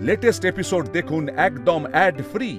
Latest episode দেখুন একদম ad free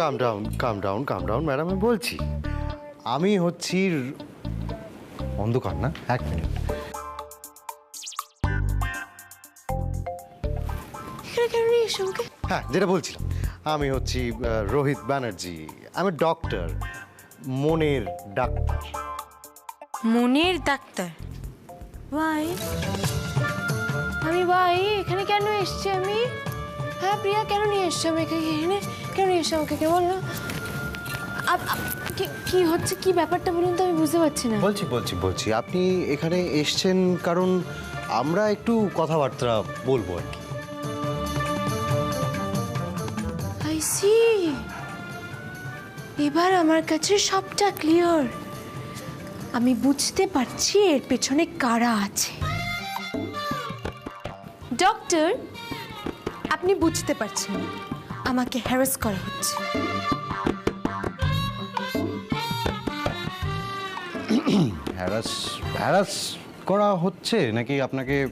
come down come down come down madam আমি বলছি। আমি হচ্ছি অন্ধকার না? এক মিনিট হ্যাঁ যেটা বলছিলাম। আমি হচ্ছি রোহিত ব্যানার্জি। আমি ডক্টর মনের ডাক্তার। মনের ডাক্তার? ভাই আমি ভাই এখানে কেন এসছি আমি? হ্যাঁ প্রিয়া কেন নিয়ে এসছো আমি এখানে? কেন এসছো আমাকে? কে বলল? কি হচ্ছে? কি ব্যাপারটা বলুন তো আমি বুঝতে পারছি না। বলছি বলছি বলছি। আপনি এখানে এসছেন কারণ আমরা একটু কথাবার্তা বলব আর কি। আই সি এবার আমার কাছে সবটা ক্লিয়ার আমি বুঝতে পারছি এর পেছনে কারা আছে। ডক্টর আপনি বুঝতে পারছেন। আমাকে হ্যারাস করা হচ্ছে। হ্যারাস হ্যারাস করা হচ্ছে? নাকি আপনাকে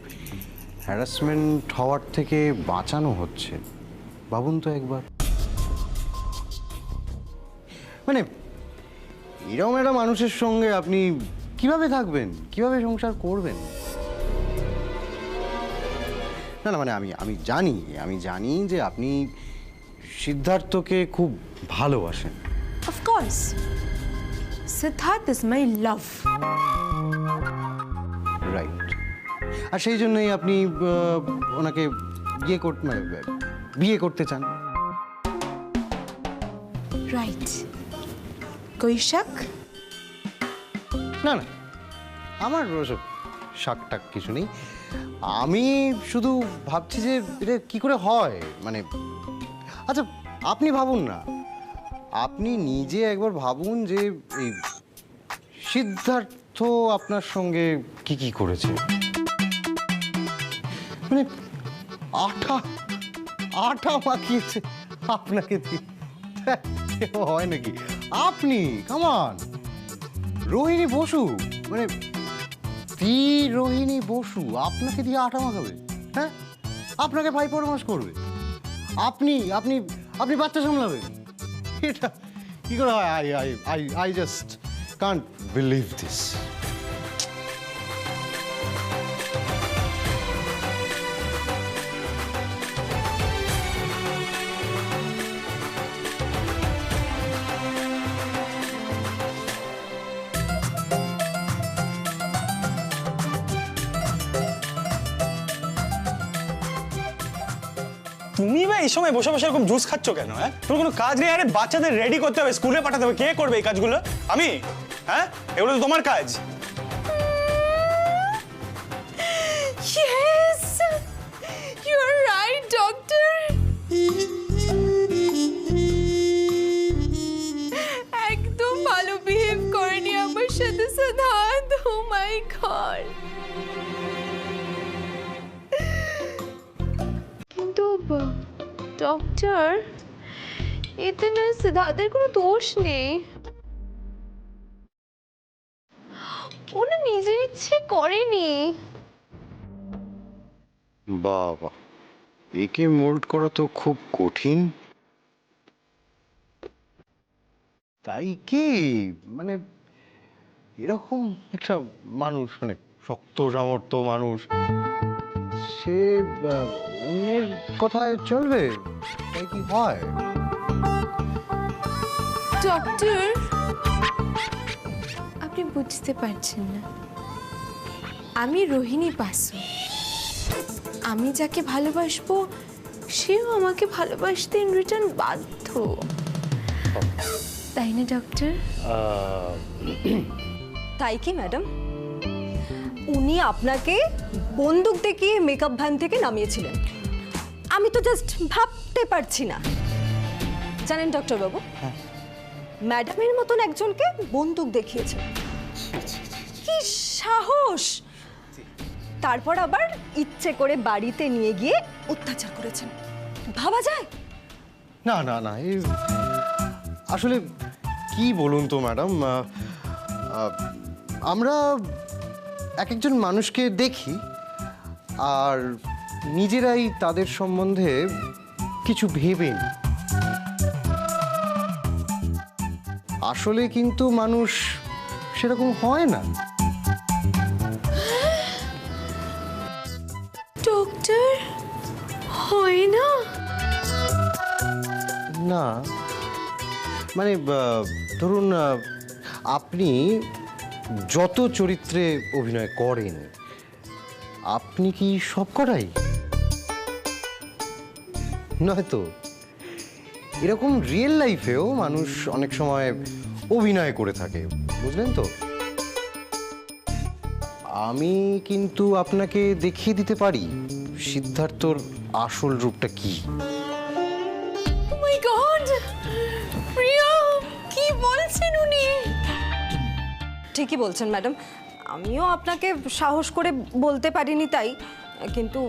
হ্যারাসমেন্ট হওয়ার থেকে বাঁচানো হচ্ছে? ভাবুন তো একবার। মানে এরকম একটা মানুষের সঙ্গে আপনি কীভাবে থাকবেন? কীভাবে সংসার করবেন? না না মানে আমি আমি জানি আমি জানি যে আপনি সিদ্ধার্থকে খুব ভালোবাসেন of course Siddharth is my love right আর সেই জন্যই আপনি ওনাকে বিয়ে করতে মানে বিয়ে করতে চান। রাইট কোই শক না না। আমার ওসব শাক টাক কিছু নেই। আমি শুধু ভাবছি যে এটা কি করে হয়? মানে আচ্ছা আপনি ভাবুন না। আপনি নিজে একবার ভাবুন যে এই সিদ্ধার্থ আপনার সঙ্গে কি কি করেছে। মানে আঠা আঠা মাখিয়েছে আপনাকে হয় নাকি? আপনি কামান রোহিণী বসু মানে দি রোহিণী বসু আপনাকে দিয়ে আটা মাখাবে হ্যাঁ? আপনাকে ভাই পরামর্শ করবে। আপনি আপনি আপনি বাচ্চা সামলাবেন। এটা কি করে হয়? I I I I just can't believe this সময় বসে বসে এরকম জুস খাচ্ছ কেন হ্যাঁ? তোর কোনো কাজ নেই? আরে বাচ্চাদের রেডি করতে হবে, স্কুলে পাঠাতে হবে। কে করবে এই কাজগুলো? আমি? হ্যাঁ? এগুলো তো তোমার কাজ। সিদ্ধার্থের কোনো দোষ নেই। ও না নিজের ইচ্ছে করেনি। বাবা, একে মোল্ড করা তো খুব কঠিন। তাই কি? মানে এরকম একটা মানুষ মানে শক্ত সামর্থ্য মানুষ, সে অন্যের কথায় চলবে? তাই কি হয়? ডক্টর আপনি বুঝতে পারছেন না। আমি রোহিণী বাসু আমি যাকে ভালোবাসবো সেও আমাকে ভালোবাসতে ইন রিটার্ন বাধ্য। তাই না ডক্টর তাই কি ম্যাডাম উনি আপনাকে বন্দুক দেখিয়ে মেকআপ ভ্যান থেকে নামিয়েছিলেন। আমি তো জাস্ট ভাবতে পারছি না। জানেন ডক্টর বাবু? ম্যাডামের মতন একজনকে বন্দুক দেখিয়েছে। কি সাহস! তারপর আবার ইচ্ছে করে বাড়িতে নিয়ে গিয়ে অত্যাচার করেছেন। ভাবা যায়? না না না এই আসলে কি বলুন তো ম্যাডাম? আমরা এক একজন মানুষকে দেখি আর নিজেরাই তাদের সম্বন্ধে কিছু ভেবে নিই। আসলে কিন্তু মানুষ সেরকম হয় না। ডক্টর হয় না? না। মানে ধরুন আপনি যত চরিত্রে অভিনয় করেন আপনি কি সব কটাই নয়তো। এরকম রিয়েল লাইফেও মানুষ অনেক সময় অভিনয় করে থাকে, বুঝলেন তো? আমি কিন্তু আপনাকে দেখিয়ে দিতে পারি সিদ্ধার্থর আসল রূপটা কি। কি বলছেন উনি? ঠিকই বলছেন ম্যাডাম। আমিও আপনাকে সাহস করে বলতে পারিনি তাই, কিন্তু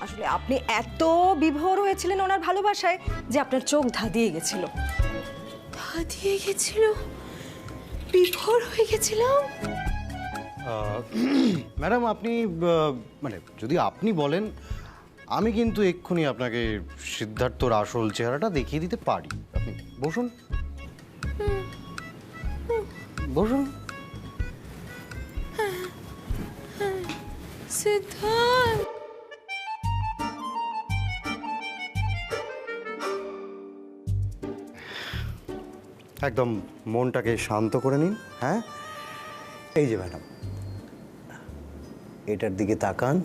আসলে আপনি এত বিভোর হয়েছিলেন ওনার ভালোবাসায় যে আপনার চোখ ধাঁধিয়ে গেছিল। ধাঁধিয়ে গেছিল? বিভোর হয়ে গেছিলাম? ম্যাডাম আপনি মানে যদি আপনি বলেন আমি কিন্তু এক্ষুনি আপনাকে সিদ্ধার্থর আসল চেহারাটা দেখিয়ে দিতে পারি। আপনি বসুন। বসুন। সিদ্ধার্থ! একদম মনটাকে শান্ত করে নিন হ্যাঁ? এই যে ম্যাডাম, এটার দিকে তাকান।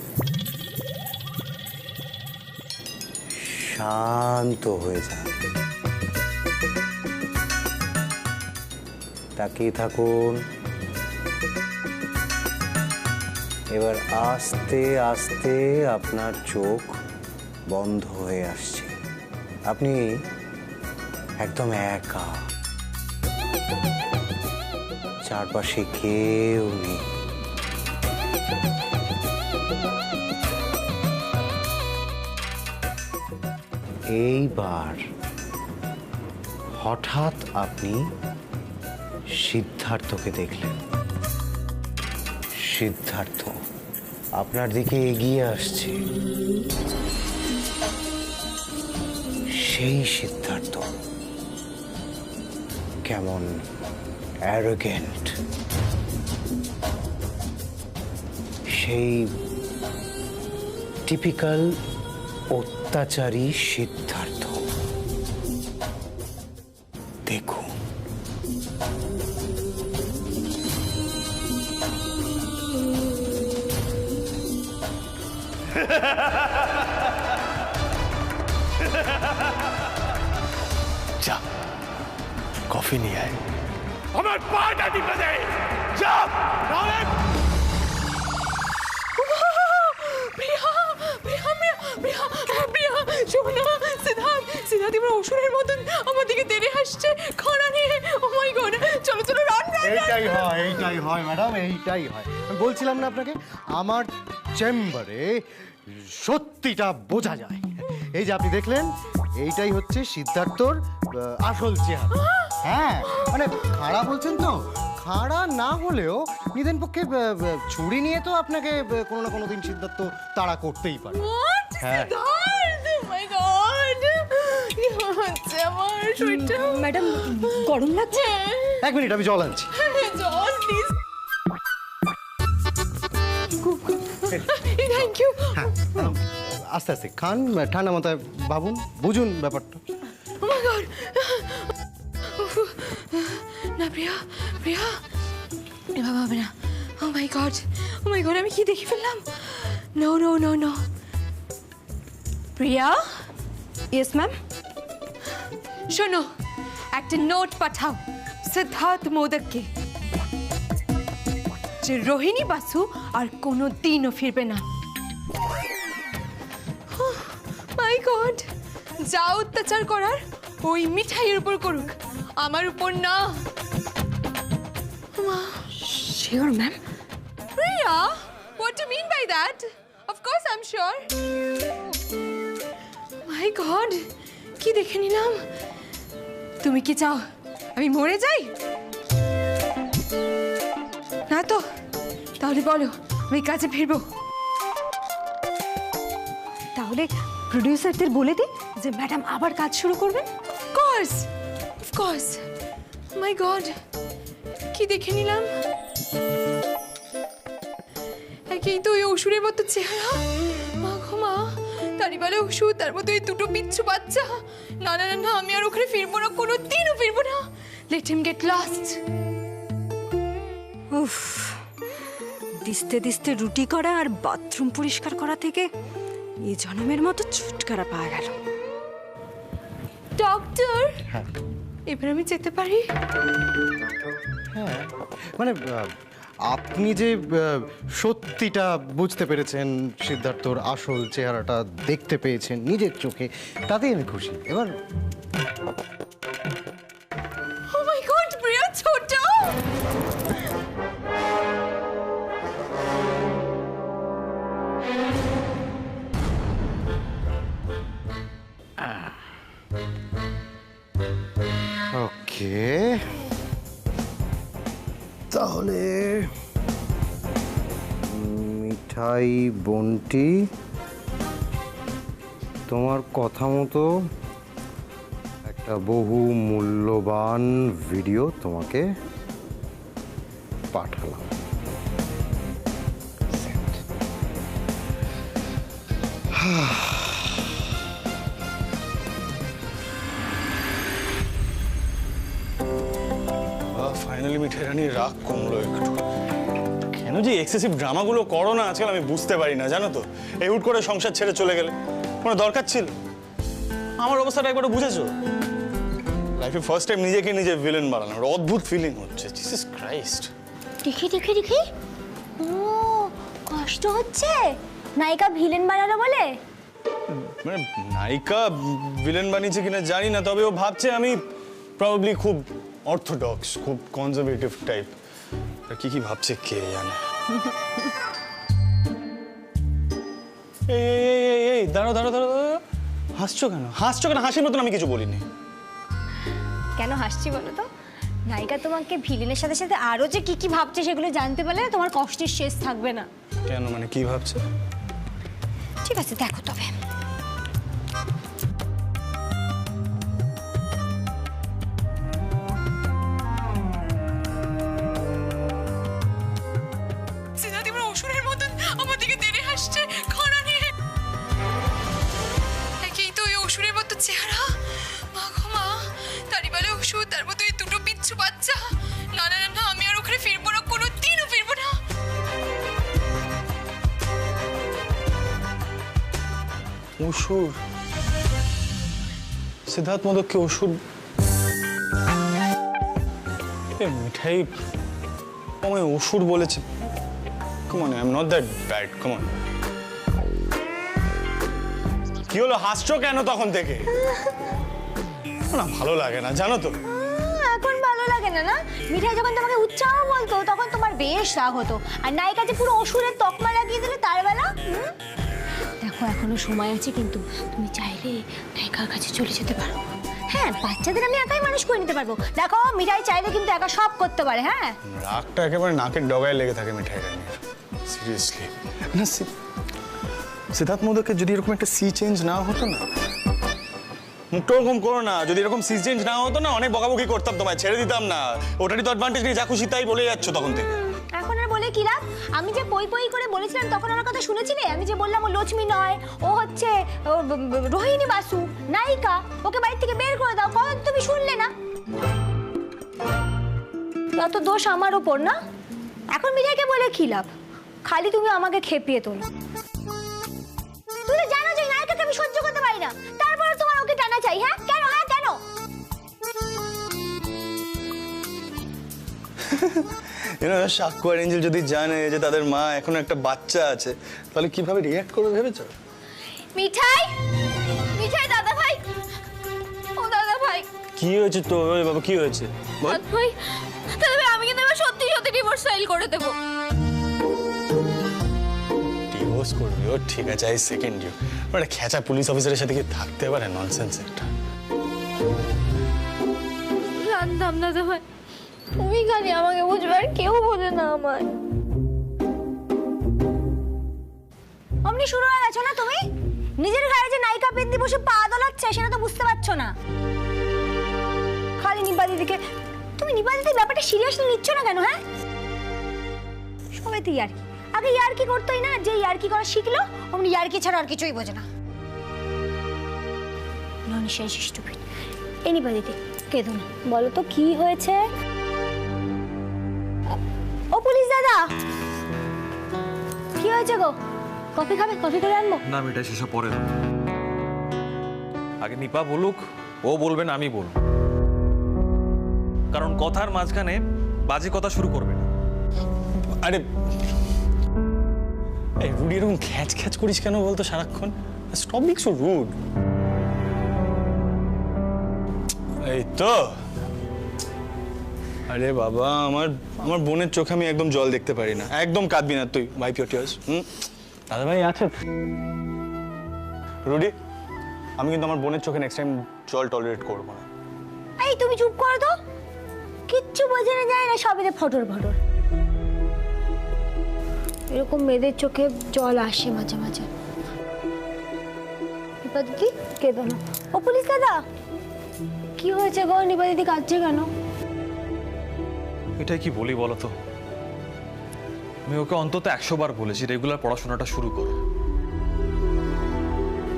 শান্ত হয়ে যান। তাকিয়ে থাকুন। এবার আস্তে আস্তে আপনার চোখ বন্ধ হয়ে আসছে। আপনি একদম একা। চারপাশে কেউ নেই। এইবার হঠাৎ আপনি সিদ্ধার্থকে দেখলেন। সিদ্ধার্থ আপনার দিকে এগিয়ে আসছে। সেই সিদ্ধার্থ। কেমন অ্যারোগেন্ট সেই টিপিক্যাল অত্যাচারী সিদ্ধার্থ। কফি নিয়ে আয় আমার পাটা টিপে দে যা নাহলে প্রিয়া প্রিয়া প্রিয়া প্রিয়া প্রিয়া শোনো সিদ্ধার্থ সিদ্ধার্থ এবার অসুরের মতন আমার দিকে তেড়ে আসছে খানা নিয়ে ও মাই গড চলো চলো রান রান এইটাই হয় এইটাই হয় ম্যাডাম এইটাই হয়। আমি বলছিলাম না আপনাকে আমার চেম্বারে সত্যিটা বোঝা যায়। এই যে আপনি দেখলেন এইটাই হচ্ছে সিদ্ধার্থর আসল চেহারা। হ্যাঁ মানে খাড়া বলছেন তো? খাড়া না হলেও নিদেন পক্ষে ছুরি নিয়ে তো আপনাকে কোনো না কোনো দিন সিদ্ধার্থ তাড়া করতেই পারে। হ্যাঁ। সিদ্ধার্থ? ও মাই গড কি হচ্ছে আমার শরীরটা? ম্যাডাম গরম লাগছে? এক মিনিট আমি জল আনছি। জল প্লিজ থ্যাংক ইউ হ্যাঁ আস্তে আস্তে। খান ঠান্ডা মাথায় ভাবুন বুঝুন ব্যাপারটা। ও মাই গড না, প্রিয়া প্রিয়া। এভাবে হবে না। ও মাই গড ও মাই গড আমি কি দেখে ফেললাম? No no no no Priya? Yes ma'am শোনো, একটা নোট পাঠাও, সিদ্ধার্থ মোদককে। যে রোহিণী বাসু আর কোনো দিনও ফিরবে না। মাই গড যা অত্যাচার করার ওই মিঠাইয়ের উপর করুক, আমার উপর না। Sure ma'am Priya what do you mean by that? Of course i'm sure. My god কি দেখে নিলাম? তুমি কি চাও? আমি মরে যাই? না তো তাহলে বলো আমি কাজে ফিরবো। তাহলে প্রডিউসারদের বলে দিই যে ম্যাডাম আবার কাজ শুরু করবেন কোর্স কোর্স মাই গড কি দেখে নিলাম। একেই তো ওই অসুরের মতো চেহারা। মা গো মা তারই বলে ওষুধ তার মতো এই দুটো বিচ্ছু বাচ্চা। না না না না আমি আর ওখানে ফিরবো না কোনো দিনও ফিরবো না। লেট হিম গেট লাস্ট উফ দিস্তে দিস্তে রুটি করা আর বাথরুম পরিষ্কার করা থেকে এই জনমের মতো ছুটকারা পাওয়া গেল। ডক্টর এবার আমি যেতে পারি? হ্যাঁ মানে আপনি যে সত্যিটা বুঝতে পেরেছেন সিদ্ধার্থর আসল চেহারাটা দেখতে পেয়েছেন নিজের চোখে তাতেই আমি খুশি। এবার ছোট! ওকে। তাহলে মিঠাই বন্টি তোমার কথা মতো একটা বহু মূল্যবান ভিডিও তোমাকে পাঠালাম Send. ফাইনালি মিঠাই রানীর রাগ কমলো একটু। কেন যে এক্সেসিভ ড্রামাগুলো করো না আজকাল আমি বুঝতে পারি না জানো তো? এই হুট করে সংসার ছেড়ে চলে গেলে কোনো দরকার ছিল? আমার অবস্থাটা একবার বুঝেছ? লাইফে ফার্স্ট টাইম নিজেকে নিজে ভিলেন বানানোর অদ্ভুত ফিলিং হচ্ছে জিসাস ক্রাইস্ট দেখি দেখি দেখি। ও কষ্ট হচ্ছে? নায়িকা ভিলেন বানালো বলে? মানে নায়িকা ভিলেন বানিয়েছে কিনা জানি না তবে ও ভাবছে আমি প্রবাবলি খুব অর্থোডক্স খুব কনজারভেটিভ টাইপ কি কি ভাবছে কে জানে? এই এই, এই, এই, এই দাঁড়ো দাঁড়ো দাঁড়ো দাঁড়ো। হাসছো কেন? হাসছো কেন? হাসির মতন আমি কিছু বলিনি। কেন হাসছি বলো তো? নায়িকা তোমাকে ভিলেনের সাথে সাথে আরও যে কি কি ভাবছে সেগুলো জানতে পারলে তোমার কষ্টের শেষ থাকবে না। কেন? মানে কি ভাবছে? ঠিক আছে দেখো তবে। অসুর সিদ্ধার্থ মোদককে অসুর মিঠাই, আমায় অসুর বলেছে। Come on I am not that bad come on কি হলো, হাসছো কেন তখন থেকে? না, ভালো লাগে না, জানো তো। এখন ভালো লাগে না না? মিঠাই যখন তোমাকে উৎসাহ বলতো, তখন তোমার বেশ রাগ হতো। আর নায়িকা যে পুরো অসুরের তকমা লাগিয়ে দিলে, তার বেলা? দেখো, এখনও সময় আছে, কিন্তু তুমি চাইলে একার কাছে চলে যেতে পারো। হ্যাঁ বাচ্চাদের আমি একাই মানুষ করে নিতে পারব। দেখো, মিঠাই চাইলে কিন্তু একা সব করতে পারে হ্যাঁ? রাগটা একেবারে নাকের ডগায় লেগে থাকে মিঠাই রানীর সিরিয়াসলি না সিদ্ধার্থ মোদকের যদি এরকম একটা সি চেঞ্জ না হতো না মুখটা ওরকম করো না। যদি এরকম সি চেঞ্জ না হতো না, অনেক বকাবকি করতাম তোমায়, ছেড়ে দিতাম না। ওটারই তো অ্যাডভান্টেজ নিয়ে যা খুশি তাই বলে যাচ্ছ তখন থেকে। কি আমি যে পই পই করে বলেছিলাম, তখন আমার কথা শুনেছিলে? আমি যে বললাম ও লক্ষ্মী নয়, ও হচ্ছে রোহিণী বাসু, নায়িকা, ওকে বাড়ি থেকে বের করে দাও কথা তুমি শুনলে না? যত দোষ আমার ওপর না? এখন মিঠাইকে বলে কি লাভ? খালি তুমি আমাকে খেপিয়ে তোলো। তুই তো জানো যে নায়িকাকে আমি সহ্য করতে পারি না। তারপরে তোমার ওকে টানা চাই হ্যাঁ? কেন হ্যাঁ কেন? এরা সাক্ষ্য আর এঞ্জেল যদি জানে যে তাদের মা এখন একটা বাচ্চা আছে তাহলে কীভাবে রিয়াক্ট করবে ভেবেছো? মিঠাই! মিঠাই দাদা ভাই ও দাদা ভাই কি হয়েছে তো ওই বাবা কি হয়েছে? বল। দাদা ভাই দাদা ভাই আমি কিন্তু সত্যি সত্যি ডিভোর্স ফাইল করে দেবো। ডিভোর্স করবি? ও ঠিক আছে আই সেকেন্ড ইউ একটা খেঁচা পুলিশ অফিসারের সাথে কি থাকতে পারে? ননসেন্স একটা। জানতাম দাদা ভাই তুমি খালি আমাকে বুঝবে আর কেউ বোঝে না আমার অমনি শুরু হয়ে গেছো না তুমি? নিজের ঘরে যে নায়িকা পেন্দি বসে পা দোলাচ্ছে, সেটা তো বুঝতে পারছ না। খালি নিপা দিদিকে তুমি দিদির ব্যাপারটা সিরিয়াসলি নিচ্ছ না কেন হ্যাঁ? সবাই তো ইয়ার্কি। আগে ইয়ার্কি করতোই না, যে ইয়ার্কি করা শিখলো, অমনি ইয়ার্কি ছাড়া আর কিছুই বোঝে না। ননসেন্স স্টুপিড এই নিপা দিদি কেঁদো না। বলো তো, কি হয়েছে? পুলিশ দাদা। কি হয়েছে গো? কফি খাবে? কফি করে আনব? না, মেয়েটা, সেসব পরে আগে নিপা বলুক, ও বলবেন আমি বলব। কারণ কথার মাঝখানে বাজে কথা শুরু করবে না। আরে, এই রুডি এরকম খ্যাচ খ্যাচ করিস কেন বলতো সারাক্ষণ? স্টপ বিং সো রুড এই তো। আরে বাবা আমার আমার বোনের চোখে আমি একদম জল দেখতে পারি না। একদম কাঁদবি না তুই ভাই পিওর টিয়ার্স হুম? দাদা ভাই আছে রুডি আমি কিন্তু আমার বোনের চোখে নেক্সট টাইম জল টলারেট করব না। এই তুমি চুপ করো তো। কিচ্ছু বোঝে না যায় না সবেতে ফটর ফটর। এরকম মেয়েদের চোখে জল আসে মাঝে মাঝে। নিপা দিদি কেঁদো না। ও পুলিশ দাদা কি হয়েছে গো? নিপা দিদি কাঁদছে কেন? এটাই কি বলি বলো তো আমি ওকে অন্তত একশো বার বলেছি রেগুলার পড়াশোনাটা শুরু করো।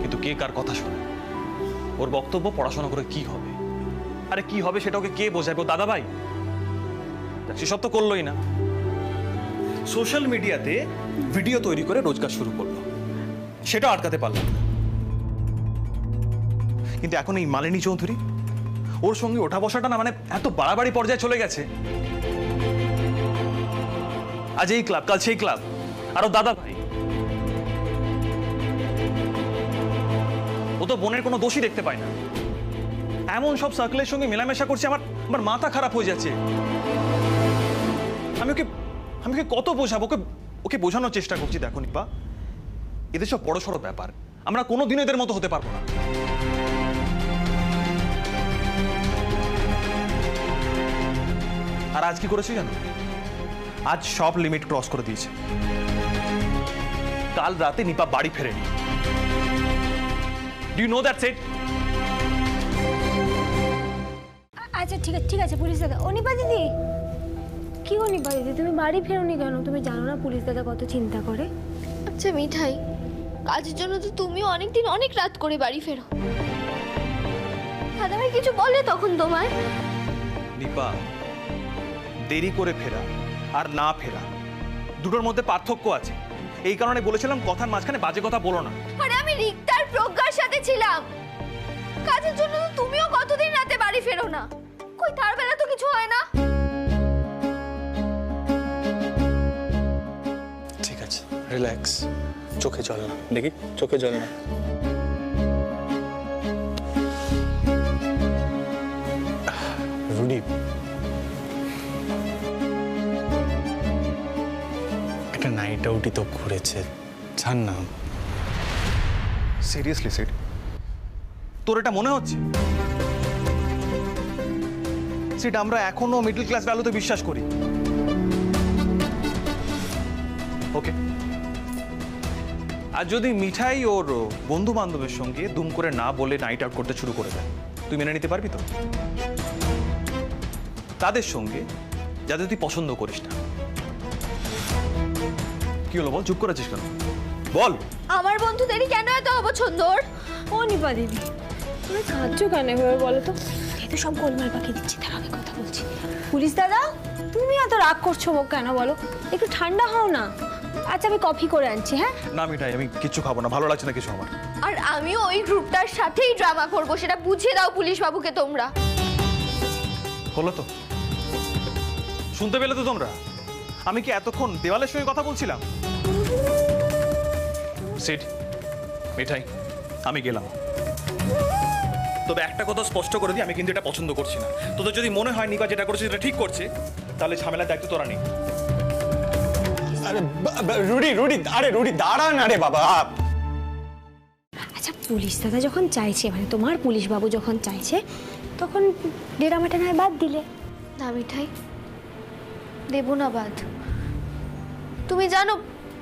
কিন্তু কে কার কথা শুনে? ওর বক্তব্য পড়াশোনা করে কি হবে? আরে কি হবে সেটা ওকে কে বোঝাবে? ও দাদা ভাই? সেসব তো করলোই না। সোশ্যাল মিডিয়াতে ভিডিও তৈরি করে রোজগার শুরু করল। সেটা আটকাতে পারলাম কিন্তু এখন এই মালিনী চৌধুরী, ওর সঙ্গে ওঠা বসাটা না মানে এত বাড়াবাড়ি পর্যায়ে চলে গেছে। আজ এই ক্লাব, কাল সেই ক্লাব। আরও দাদা ভাই। ও তো বোনের কোনো দোষী দেখতে পায় না। এমন সব সার্কেলের সঙ্গে মেলামেশা করছে, আমার আমার মাথা খারাপ হয়ে যাচ্ছে। আমি ওকে আমি ওকে কত বোঝাবো? ওকে ওকে বোঝানোর চেষ্টা করছি, দেখো নিপা। এদের সব বড় সড়ো ব্যাপার। আমরা কোনো দিন এদের মতো হতে পারব না। আর আজ কি করেছি জানো? আজ সব লিমিট ক্রস করে দিয়েছে। কাল রাতে নিপা বাড়ি ফেরেনি। ডু নো দ্যাট সেট আচ্ছা ঠিক আছে ঠিক আছে পুলিশ দাদা। ও নিপা দিদি? কি ও নিপা দিদি? তুমি বাড়ি ফেরোনি কেন? তুমি জানো না পুলিশ দাদা কত চিন্তা করে? আচ্ছা মিঠাই কাজের জন্য তো তুমিও অনেকদিন অনেক রাত করে বাড়ি ফেরো। দাদাভাই কিছু বলে তখন তোমায়? নিপা দেরি করে ফেরা। আর না ফেরা দুটোর মধ্যে পার্থক্য আছে। এই কারণে বলেছিলাম কথার মাঝখানে বাজে কথা বলো না। আরে আমি রিক্তার প্রজ্ঞার সাথে ছিলাম। কাজের জন্য তো তুমিও কতদিন রাতে বাড়ি ফেরো না? কই তার বেলা তো কিছু হয় না? ঠিক আছে রিল্যাক্স চোখে জল না। দেখি চোখে জল না। রুডি একটা নাইট আউটই তো ঘুরেছে। ছাড় না। সিরিয়াসলি সেট তোর এটা মনে হচ্ছে? সেটা আমরা এখনও মিডল ক্লাস ভ্যালুতে বিশ্বাস করি। ওকে আর যদি মিঠাই ওর বন্ধু বান্ধবের সঙ্গে দুম করে না বলে নাইট আউট করতে শুরু করে দেয়, তুই মেনে নিতে পারবি তো? তাদের সঙ্গে যাদের তুই পছন্দ করিস না। কি হলো বল? চুপ করেছিস কেন? বল। আমার বন্ধুদেরই কেন এত অপছন্দ ওর ও নিপা দিদি তুমি কাঁদছো কেন এভাবে বলো তো? এই তো সব গোলমাল পাকিয়ে দিচ্ছি তার আগে কথা বলছি। পুলিশ দাদা? তুমি এত রাগ করছ মোক কেন বলো? একটু ঠান্ডা হও না। আচ্ছা আমি কফি করে আনছি হ্যাঁ? না মিঠাই আমি কিচ্ছু খাব না। ভালো লাগছে না কিছু আমার। আর আমিও ওই গ্রুপটার সাথেই ড্রামা করব সেটা বুঝিয়ে দাও পুলিশ বাবুকে তোমরা। হলো তো। শুনতে পেলে তো তোমরা? আমি কি এতক্ষণ দেওয়ালের সঙ্গে কথা বলছিলাম? সিট মিঠাই। আমি গেলাম। তবে একটা কথা স্পষ্ট করে দিই আমি কিন্তু এটা পছন্দ করছি না। তোদের যদি মনে হয় নিকা যেটা করছে সেটা ঠিক করছে তাহলে ঝামেলার দায়িত্ব তোরা নেই আরে রুডি রুডি আরে রুডি দাঁড়া না রে বাবা। আচ্ছা পুলিশ দাদা যখন চাইছে মানে তোমার পুলিশ বাবু যখন চাইছে তখন ডেরামাটা নয় বাদ দিলে। না মিঠাই দেব না বাদ। তুমি জানো,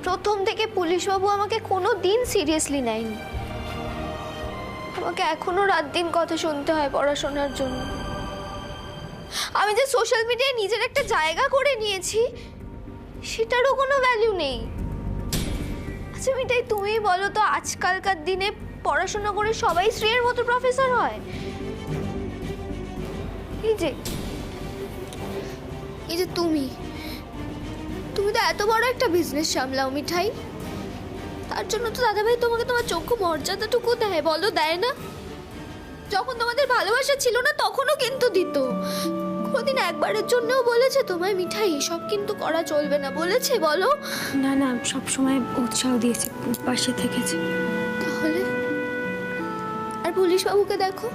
প্রথম থেকে পুলিশ বাবু আমাকে কোনো দিন সিরিয়াসলি নেয়নি। আমাকে এখনও রাত দিন কথা শুনতে হয় পড়াশোনার জন্য। আমি যে সোশ্যাল মিডিয়ায় নিজের একটা জায়গা করে নিয়েছি, সেটারও কোনো ভ্যালু নেই। আচ্ছা মিঠাই তুমি বলো তো, আজকালকার দিনে পড়াশোনা করে সবাই শ্রেয়ের মতো প্রফেসর হয়? এই যে এই যে তুমি। তুমি তো এত বড় একটা বিজনেস সামলাও মিঠাই। তার জন্য তো দাদাভাই তোমাকে তোমার চক্ষু মর্যাদাটুকু দেয় বলো দেয় না? যখন তোমাদের ভালোবাসা ছিল না তখনও কিন্তু দিত। কোনোদিন একবারের জন্যও বলেছে তোমায় মিঠাই এসব কিন্তু করা চলবে না বলেছে বলো। না না সব সময় উৎসাহ দিয়েছে পাশে থেকেছে। তাহলে? আর পুলিশ বাবুকে দেখো।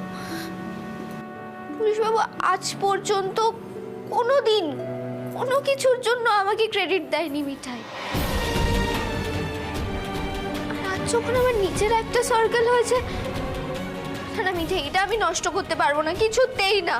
পুলিশ বাবু আজ পর্যন্ত কোনো দিন কোনো কিছুর জন্য আমাকে ক্রেডিট দেয়নি মিঠাই। আর যখন আমার নিজের একটা সার্কেল হয়েছে না, মিঠাই, এটা আমি নষ্ট করতে পারব না, কিছুতেই না।